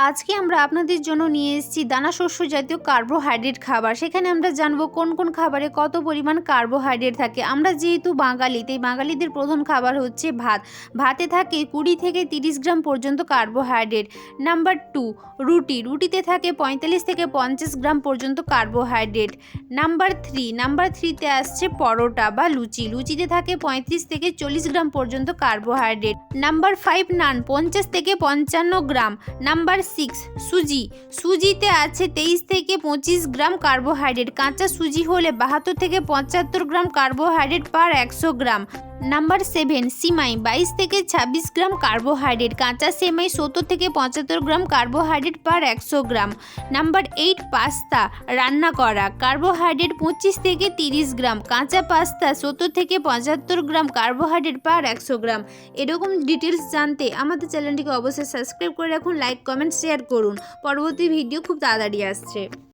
আজকে আমরা আপনাদের জন্য নিয়ে এসেছি দানা শস্য জাতীয় কার্বোহাইড্রেট খাবার। সেখানে আমরা জানব কোন কোন খাবারে কত পরিমাণ কার্বোহাইড্রেট থাকে। আমরা যেহেতু বাঙালি, তাই বাঙালিদের প্রধান খাবার হচ্ছে ভাত। ভাতে থাকে কুড়ি থেকে তিরিশ গ্রাম পর্যন্ত কার্বোহাইড্রেট। নাম্বার টু, রুটি। রুটিতে থাকে পঁয়তাল্লিশ থেকে পঞ্চাশ গ্রাম পর্যন্ত কার্বোহাইড্রেট। নাম্বার থ্রি, নাম্বার থ্রিতে আসছে পরোটা বা লুচি। লুচিতে থাকে পঁয়ত্রিশ থেকে চল্লিশ গ্রাম পর্যন্ত কার্বোহাইড্রেট। নাম্বার ফাইভ, নান, পঞ্চাশ থেকে পঞ্চান্ন গ্রাম। নাম্বার সিক্স সুজি। সুজিতে আছে তেইশ থেকে পঁচিশ গ্রাম কার্বোহাইড্রেট কাঁচা সুজি হলে বাহাত্তর থেকে পঁচাত্তর গ্রাম কার্বোহাইড্রেট পার একশো গ্রাম। নাম্বার সেভেন, সিমাই, বাইশ থেকে ছাব্বিশ গ্রাম কার্বোহাইড্রেট, কাঁচা সেমাই সত্তর থেকে পঁচাত্তর গ্রাম কার্বোহাইড্রেট পার একশো গ্রাম। নাম্বার এইট, পাস্তা, রান্না করা, কার্বোহাইড্রেট পঁচিশ থেকে তিরিশ গ্রাম, কাঁচা পাস্তা সত্তর থেকে পঁচাত্তর গ্রাম, কার্বোহাইড্রেট পার একশো গ্রাম। এরকম ডিটেলস জানতে আমাদের চ্যানেলটিকে অবশ্যই সাবস্ক্রাইব করে রাখুন লাইক কমেন্ট শেয়ার করুন। পরবর্তী ভিডিও খুব তাড়াতাড়ি আসছে।